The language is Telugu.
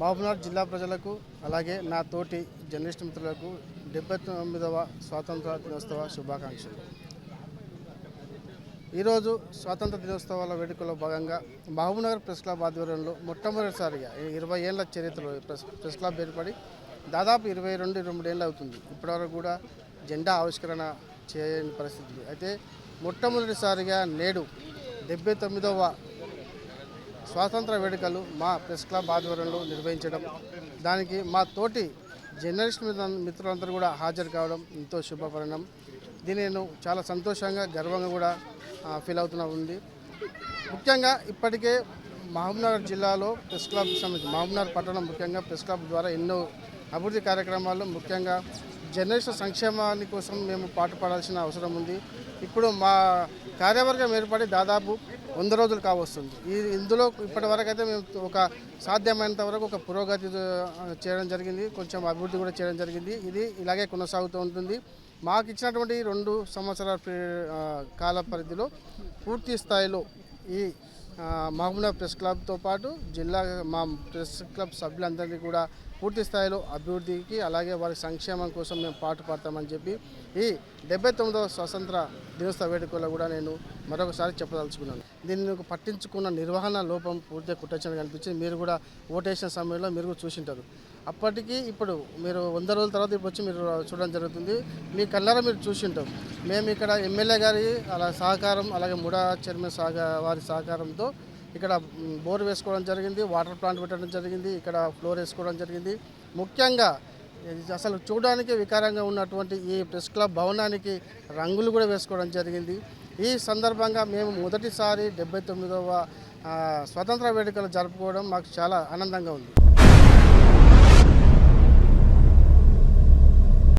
మహబూబ్నగర్ జిల్లా ప్రజలకు అలాగే నా తోటి జర్నలిస్ట్ మిత్రులకు డెబ్బై తొమ్మిదవ స్వాతంత్ర దినోత్సవ శుభాకాంక్షలు. ఈరోజు స్వాతంత్ర దినోత్సవాల వేడుకలో భాగంగా మహబూబ్నగర్ ప్రెస్ క్లబ్ ఆధ్వర్యంలో మొట్టమొదటిసారిగా ఇరవై ఏళ్ళ చరిత్రలో ప్రెస్ ప్రెస్ క్లబ్ ఏర్పడి దాదాపు ఇరవై రెండు ఇరవై మూడు ఏళ్ళు అవుతుంది. ఇప్పటివరకు కూడా జెండా ఆవిష్కరణ చేయని పరిస్థితి. అయితే మొట్టమొదటిసారిగా నేడు డెబ్బై తొమ్మిదవ స్వాతంత్ర వేడుకలు మా ప్రెస్ క్లబ్ ఆధ్వర్యంలో నిర్వహించడం. దానికి మా తోటి జర్నలిస్ట్ మిత్ర- మిత్రులందరూ కూడా హాజరు కావడం ఎంతో శుభపరిణం దీన్ని నేను చాలా సంతోషంగా గర్వంగా కూడా ఫీల్ అవుతున్నా ఉంది. ముఖ్యంగా ఇప్పటికే మహబూబ్నగర్ జిల్లాలో ప్రెస్ క్లబ్ సంబంధించి మహబూబ్నగర్ పట్టణం ముఖ్యంగా ప్రెస్ క్లబ్ ద్వారా ఎన్నో అభివృద్ధి కార్యక్రమాలు ముఖ్యంగా జర్నలిస్టు సంక్షేమాన్ని కోసం మేము పాటుపడాల్సిన అవసరం ఉంది. ఇప్పుడు మా కార్యవర్గం ఏర్పడి దాదాపు వంద రోజులు కావస్తుంది. ఈ ఇందులో ఇప్పటి వరకు అయితే మేము ఒక సాధ్యమైనంత వరకు ఒక పురోగతి చేయడం జరిగింది. కొంచెం అభివృద్ధి కూడా చేయడం జరిగింది. ఇది ఇలాగే కొనసాగుతూ ఉంటుంది. మాకు ఇచ్చినటువంటి రెండు సంవత్సరాల కాల పరిధిలో పూర్తి స్థాయిలో ఈ మహబూబ్నగర్ ప్రెస్ క్లబ్తో పాటు జిల్లా మా ప్రెస్ క్లబ్ సభ్యులందరినీ కూడా పూర్తి స్థాయిలో అభివృద్ధికి అలాగే వారి సంక్షేమం కోసం మేము పాటుపడతామని చెప్పి ఈ డెబ్బై తొమ్మిదవ స్వతంత్ర దినోత్సవ వేడుకలో కూడా నేను మరొకసారి చెప్పదలుచుకున్నాను. దీన్ని పట్టించుకున్న నిర్వహణ లోపం పూర్తిగా కుట్టచ్చని కనిపించింది మీరు కూడా ఓటేషన్ సమయంలో మీరు కూడా చూసింటారు. అప్పటికి ఇప్పుడు మీరు వంద రోజుల తర్వాత ఇప్పుడు వచ్చి మీరు చూడడం జరుగుతుంది. మీ కళ్ళారా మీరు చూసింటారు. మేము ఇక్కడ ఎమ్మెల్యే గారి అలా సహకారం అలాగే ముడా చైర్మన్ సహకార వారి సహకారంతో ఇక్కడ బోర్ వేసుకోవడం జరిగింది వాటర్ ప్లాంట్ పెట్టడం జరిగింది ఇక్కడ ఫ్లోర్ వేసుకోవడం జరిగింది. ముఖ్యంగా ఇది అసలు చూడడానికి వికారంగా ఉన్నటువంటి ఈ ప్రెస్ క్లబ్ భవనానికి రంగులు కూడా వేసుకోవడం జరిగింది. ఈ సందర్భంగా మేము మొదటిసారి డెబ్బై తొమ్మిదవ స్వతంత్ర వేడుకలు జరుపుకోవడం మాకు చాలా ఆనందంగా ఉంది.